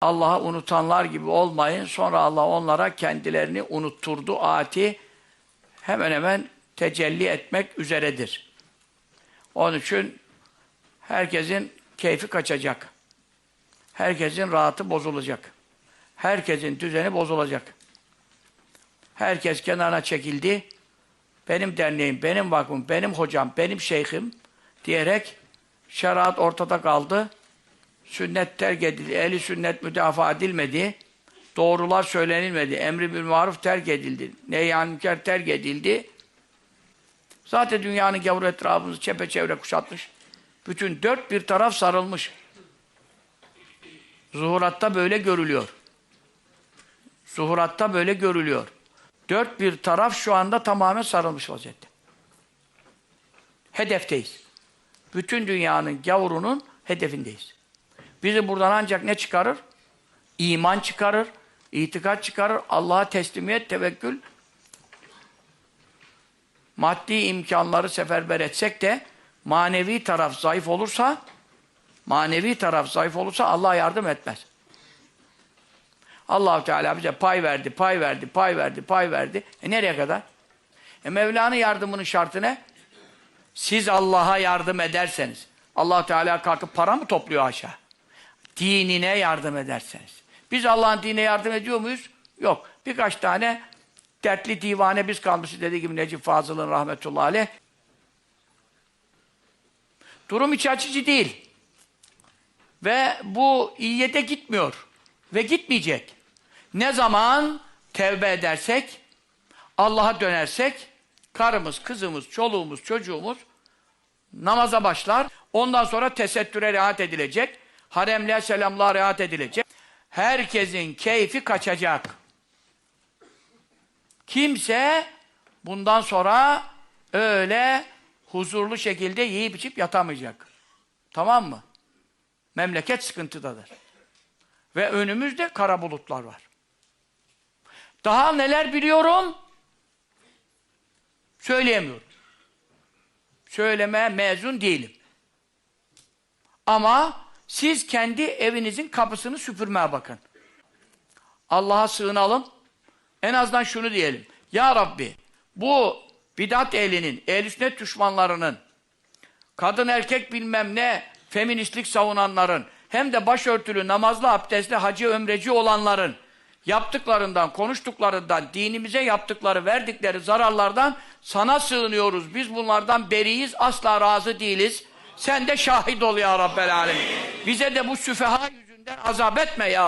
Allah'ı unutanlar gibi olmayın. Sonra Allah onlara kendilerini unutturdu. Ati hemen hemen tecelli etmek üzeredir. Onun için herkesin keyfi kaçacak. Herkesin rahatı bozulacak. Herkesin düzeni bozulacak. Herkes kenara çekildi. Benim derneğim, benim vakfım, benim hocam, benim şeyhim diyerek şeriat ortada kaldı. Sünnet terk edildi. Ehli sünnet müdafaa edilmedi. Doğrular söylenilmedi. Emri bil maruf terk edildi. Neyyan münker terk edildi. Zaten dünyanın gavur etrafımızı çepeçevre kuşatmış. Bütün dört bir taraf sarılmış. Zuhuratta böyle görülüyor. Zuhuratta böyle görülüyor. Dört bir taraf şu anda tamamen sarılmış vaziyette. Hedefteyiz. Bütün dünyanın gavurunun hedefindeyiz. Bizi buradan ancak ne çıkarır? İman çıkarır, itikat çıkarır, Allah'a teslimiyet, tevekkül. Maddi imkanları seferber etsek de manevi taraf zayıf olursa manevi taraf zayıf olursa Allah yardım etmez. Allahu Teala bize pay verdi, pay verdi, pay verdi, pay verdi. E nereye kadar? E Mevla'nın yardımının şartı ne? Siz Allah'a yardım ederseniz. allah Teala kalkıp para mı topluyor aşağı? Dinine yardım ederseniz. Biz Allah'ın dinine yardım ediyor muyuz? Yok. Birkaç tane dertli divane biz kalmışız dediği gibi Necip Fazıl'ın rahmetullahi aleyh. Durum iç açıcı değil. Ve bu iyiye gitmiyor. Ve gitmeyecek. Ne zaman tevbe edersek, Allah'a dönersek, karımız, kızımız, çoluğumuz, çocuğumuz namaza başlar. Ondan sonra tesettüre rahat edilecek. Haremliğe selamlığa rahat edilecek. Herkesin keyfi kaçacak. Kimse bundan sonra öyle huzurlu şekilde yiyip içip yatamayacak. Tamam mı? Memleket sıkıntıdadır. Ve önümüzde kara bulutlar var. Daha neler biliyorum? Söyleyemiyorum. Söylemeye mezun değilim. Ama siz kendi evinizin kapısını süpürmeye bakın. Allah'a sığınalım. En azından şunu diyelim. Ya Rabbi bu bidat ehlinin, ehl sünnet düşmanlarının, kadın erkek bilmem ne, feministlik savunanların, hem de başörtülü, namazlı, abdestli, hacı, ömreci olanların yaptıklarından, konuştuklarından, dinimize yaptıkları, verdikleri zararlardan sana sığınıyoruz. Biz bunlardan beriyiz, asla razı değiliz. Sen de şahit ol ya Rabbel Alemin. Bize de bu süfeha yüzünden azap etme ya